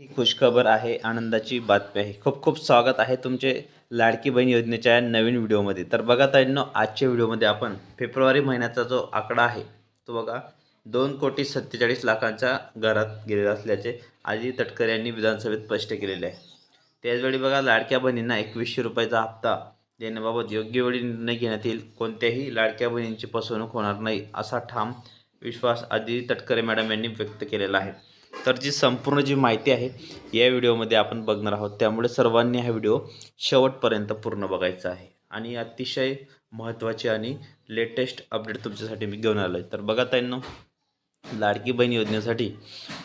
ही खुशखबर आहे आनंदाची बातमी आहे. खूप खूप स्वागत आहे तुमचे लाडकी बहीण योजनेच्या नवीन व्हिडिओमध्ये. तर बघा ताईंनो आजच्या व्हिडिओमध्ये आपण फेब्रुवारी महिन्याचा जो आकडा आहे तो बघा दोन कोटी सत्तेचाळीस लाखांच्या घरात गेलेला असल्याचे आजी तटकरे यांनी विधानसभेत स्पष्ट केलेले आहे. त्याचवेळी बघा लाडक्या बहिणींना एकवीसशे रुपयाचा हप्ता देण्याबाबत योग्य वेळी निर्णय घेण्यात येईल. कोणत्याही लाडक्या बहिणींची फसवणूक होणार नाही असा ठाम विश्वास आदी तटकरे मॅडम यांनी व्यक्त केलेला आहे. तर जी संपूर्ण जी माहिती आहे या व्हिडिओमध्ये आपण बघणार आहोत. त्यामुळे सर्वांनी हा व्हिडिओ शेवटपर्यंत पूर्ण बघायचा आहे. आणि अतिशय महत्त्वाचे आणि लेटेस्ट अपडेट तुमच्यासाठी मी घेऊन आलो आहे तर बघा ताईंनो लाडकी बहीण योजनेसाठी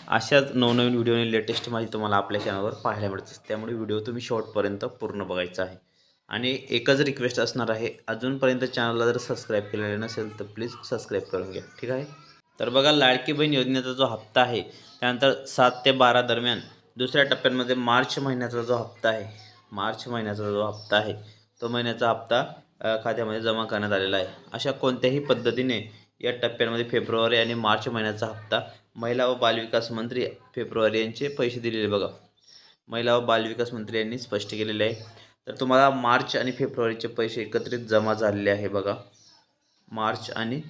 अशाच नवनवीन व्हिडिओ आणि लेटेस्ट माहिती तुम्हाला आपल्या चॅनलवर पाहायला मिळते. त्यामुळे व्हिडिओ तुम्ही शेवटपर्यंत पूर्ण बघायचा आहे. आणि एकच रिक्वेस्ट असणार आहे अजूनपर्यंत चॅनलला जर सबस्क्राईब केलेलं नसेल तर प्लीज सबस्क्राईब करून घ्या. ठीक आहे? तर बघा लाडकी बहीण योजनेचा जो हप्ता आहे त्यानंतर सात ते बारा दरम्यान दुसऱ्या टप्प्यांमध्ये मार्च महिन्याचा जो हप्ता आहे मार्च महिन्याचा जो हप्ता आहे तो महिन्याचा हप्ता खात्यामध्ये जमा करण्यात आलेला आहे. अशा कोणत्याही पद्धतीने या टप्प्यांमध्ये फेब्रुवारी आणि मार्च महिन्याचा हप्ता महिला व बालविकास मंत्री फेब्रुवारी यांचे पैसे दिलेले बघा. महिला व बालविकास मंत्री यांनी स्पष्ट केलेले आहे. तर तुम्हाला मार्च आणि फेब्रुवारीचे पैसे एकत्रित जमा झालेले आहे बघा. मार्च आणि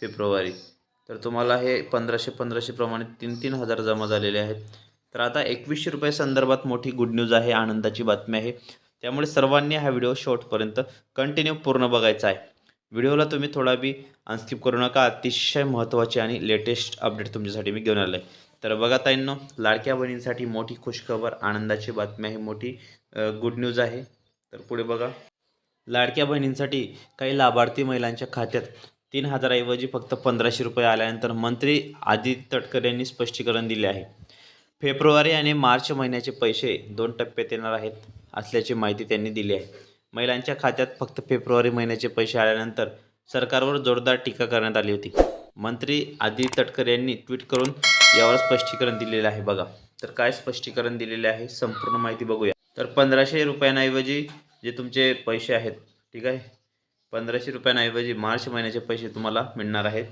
फेब्रुवारी. तर तुम्हाला हे पंधराशे पंधराशेप्रमाणे तीन तीन हजार जमा झालेले आहेत. तर आता एकवीसशे रुपये संदर्भात मोठी गुड न्यूज आहे आनंदाची बातमी आहे. त्यामुळे सर्वांनी हा व्हिडिओ शॉर्टपर्यंत कंटिन्यू पूर्ण बघायचा आहे. व्हिडिओला तुम्ही थोडा बी अनस्किप करू नका अतिशय महत्त्वाचे आणि लेटेस्ट अपडेट तुमच्यासाठी मी घेऊन आलो आहे तर बघा ताईंनो लाडक्या बहिणींसाठी मोठी खुशखबर आनंदाची बातमी आहे मोठी गुड न्यूज आहे. तर पुढे बघा. लाडक्या बहिणींसाठी काही लाभार्थी महिलांच्या खात्यात तीन हजाराऐवजी फक्त पंधराशे रुपये आल्यानंतर मंत्री आदित्य तटकरे यांनी स्पष्टीकरण दिले आहे. फेब्रुवारी आणि मार्च महिन्याचे पैसे दोन टप्प्यात येणार आहेत असल्याची माहिती त्यांनी दिली आहे. महिलांच्या खात्यात फक्त फेब्रुवारी महिन्याचे पैसे आल्यानंतर सरकारवर जोरदार टीका करण्यात आली होती. मंत्री आदित्य तटकरे यांनी ट्विट करून यावर स्पष्टीकरण दिलेलं आहे. बघा तर काय स्पष्टीकरण दिलेले आहे संपूर्ण माहिती बघूया. तर पंधराशे रुपयांऐवजी जे तुमचे पैसे आहेत ठीक आहे? पंधराशे रुपयांऐवजी मार्च महिन्याचे पैसे तुम्हाला मिळणार आहेत.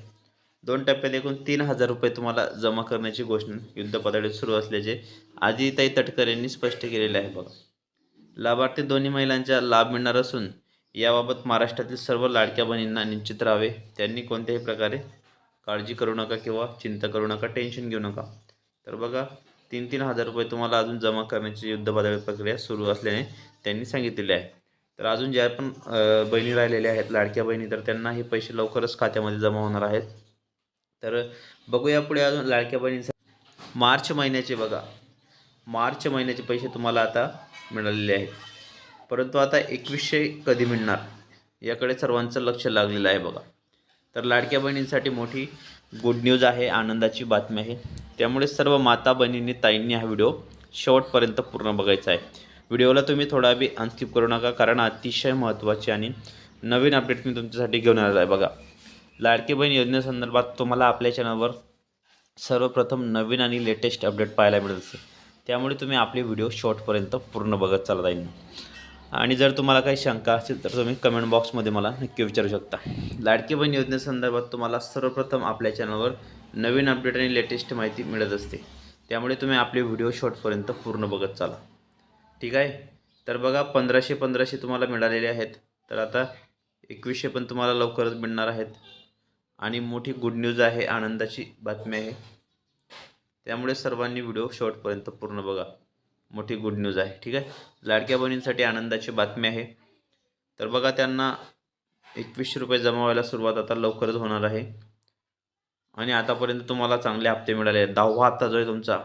दोन टप्प्यात एकूण तीन हजार रुपये तुम्हाला जमा करण्याची घोषणा युद्ध पातळीवर सुरू असल्याचे आदिताई तटकर यांनी स्पष्ट केलेले आहे बघा. लाभार्थी दोन्ही महिलांचा लाभ मिळणार असून याबाबत महाराष्ट्रातील सर्व लाडक्या बहिणींना निश्चित राहावे. त्यांनी कोणत्याही प्रकारे काळजी करू नका किंवा चिंता करू नका टेन्शन घेऊ नका. तर बघा तीन तीन हजार रुपये तुम्हाला अजून जमा करण्याची युद्ध पातळी प्रक्रिया सुरू असल्याने त्यांनी सांगितलेले आहे. तर अजून ज्या पण बहिणी राहिलेल्या आहेत लाडक्या बहिणी तर त्यांना हे पैसे लवकरच खात्यामध्ये जमा होणार आहेत. तर बघूया पुढे अजून लाडक्या बहिणींसाठी मार्च महिन्याचे बघा. मार्च महिन्याचे पैसे तुम्हाला आता मिळालेले आहेत. परंतु आता एकवीसशे कधी मिळणार? याकडे सर्वांचं लक्ष लागलेलं आहे बघा. तर लाडक्या बहिणींसाठी मोठी गुड न्यूज आहे आनंदाची बातमी आहे. त्यामुळे सर्व माता बहिणींनी ताईंनी हा व्हिडिओ शेवटपर्यंत पूर्ण बघायचा आहे. व्हिडिओला तुम्ही थोडा बी अनस्किप करू नका कारण अतिशय महत्त्वाची आणि नवीन अपडेट मी तुमच्यासाठी घेऊन आलेलो आहे. बघा लाडकी बहीण योजनेसंदर्भात तुम्हाला आपल्या चॅनलवर सर्वप्रथम नवीन आणि लेटेस्ट अपडेट पाहायला मिळत असते त्यामुळे तुम्ही आपले व्हिडिओ शॉर्टपर्यंत पूर्ण बघत चालत जाईल आणि जर तुम्हाला काही शंका असेल तर तुम्ही कमेंट बॉक्समध्ये मला नक्की विचारू शकता. लाडकी बहीण योजनेसंदर्भात तुम्हाला सर्वप्रथम आपल्या चॅनलवर नवीन अपडेट आणि लेटेस्ट माहिती मिळत असते. त्यामुळे तुम्ही आपले व्हिडिओ शॉर्टपर्यंत पूर्ण बघत चाला. ठीक आहे? तर बघा पंधराशे पंधराशे तुम्हाला मिळालेले आहेत. तर आता एकवीसशे पण तुम्हाला लवकरच मिळणार आहेत. आणि मोठी गुड न्यूज आहे आनंदाची बातमी आहे. त्यामुळे सर्वांनी व्हिडिओ शॉर्टपर्यंत पूर्ण बघा. मोठी गुड न्यूज आहे ठीक आहे? लाडक्या बहिणींसाठी आनंदाची बातमी आहे. तर बघा त्यांना एकवीसशे रुपये जमा व्हायला सुरुवात आता लवकरच होणार आहे. आणि आतापर्यंत तुम्हाला चांगले हप्ते मिळाले आहेत. दहावा हप्ता जो आहे तुमचा.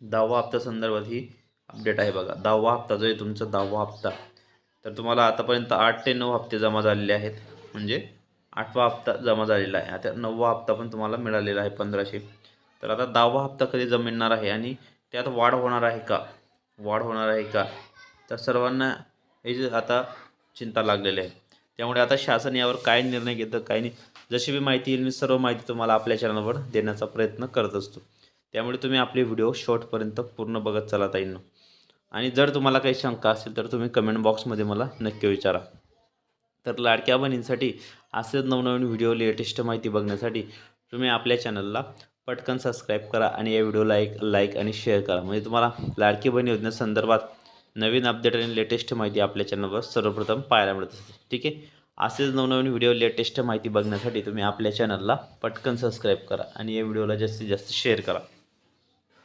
दहावा हप्ता संदर्भात ही अपडेट आहे बघा. दहावा हप्ता जो आहे तुमचा दहावा हप्ता. तर तुम्हाला आतापर्यंत आठ ते नऊ हप्ते जमा झालेले आहेत. म्हणजे आठवा हप्ता जमा झालेला आहे. आता नववा हप्ता पण तुम्हाला मिळालेला आहे पंधराशे. तर आता दहावा हप्ता कधी जमा आहे आणि त्यात वाढ होणार आहे का? वाढ होणार आहे का? तर सर्वांना हे आता चिंता लागलेली आहे. त्यामुळे आता शासन यावर काय निर्णय घेतं काय नाही जशी बी माहिती येईल मी सर्व माहिती तुम्हाला आपल्या चॅनलवर देण्याचा प्रयत्न करत असतो. त्यामुळे तुम्ही आपले व्हिडिओ शॉर्टपर्यंत पूर्ण बघत चला ताईंनो. आणि जर तुम्हाला काही शंका असेल तर तुम्ही कमेंट बॉक्समध्ये मला नक्की विचारा. तर लाडक्या बहिणींसाठी असेच नवनवीन व्हिडिओ लेटेस्ट माहिती बघण्यासाठी तुम्ही आपल्या चॅनलला पटकन सबस्क्राईब करा आणि या व्हिडिओला एक लाईक आणि शेअर करा. म्हणजे तुम्हाला लाडकी बहीण योजनेसंदर्भात नवीन अपडेट आणि लेटेस्ट माहिती आपल्या चॅनलवर सर्वप्रथम पाहायला मिळत असते. ठीक आहे? असेच नवनवीन व्हिडिओ लेटेस्ट माहिती बघण्यासाठी तुम्ही आपल्या चॅनलला पटकन सबस्क्राईब करा आणि या व्हिडिओला जास्तीत जास्त शेअर करा.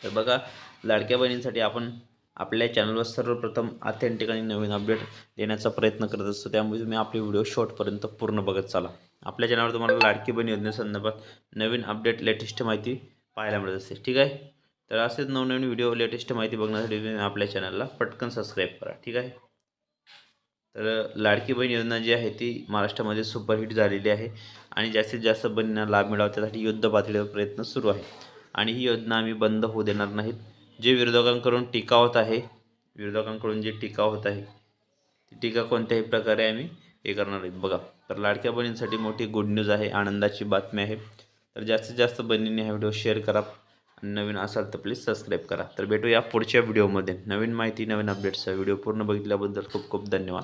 तर बघा लाडक्या बहिणींसाठी आपण आपल्या चॅनलवर सर्वप्रथम ऑथेंटिक आणि नवीन अपडेट देण्याचा प्रयत्न करत असतो. त्यामुळे तुम्ही आपले व्हिडिओ शॉर्टपर्यंत पूर्ण बघत चाला. आपल्या चॅनलवर तुम्हाला लाडकी बहीण योजनेसंदर्भात नवीन अपडेट लेटेस्ट माहिती पाहायला मिळत असते. ठीक आहे? तर असेच नवनवीन व्हिडिओ लेटेस्ट माहिती बघण्यासाठी तुम्ही आपल्या चॅनलला पटकन सबस्क्राईब करा. ठीक आहे? तर लाडकी बहीण योजना जी आहे ती महाराष्ट्रामध्ये सुपरहिट झालेली आहे आणि जास्तीत जास्त बहिणींना लाभ मिळावा त्यासाठी युद्ध पातळीवर प्रयत्न सुरू आहे. आणि ही योजना आम्ही बंद होऊ देणार नाहीत. जे विरोधकांकडून टीका होत आहे विरोधकांकडून जी टीका होत आहे ती टीका कोणत्याही प्रकारे आम्ही हे करणार आहेत बघा तर लाडक्या बहिणींसाठी मोठी गुड न्यूज आहे आनंदाची बातमी आहे. तर जास्तीत जास्त बहिणींनी हा व्हिडिओ शेअर करा. आणि नवीन असाल तर प्लीज सबस्क्राईब करा. तर भेटूया पुढच्या व्हिडिओमध्ये नवीन माहिती नवीन अपडेट्सचा व्हिडिओ पूर्ण बघितल्याबद्दल खूप खूप धन्यवाद.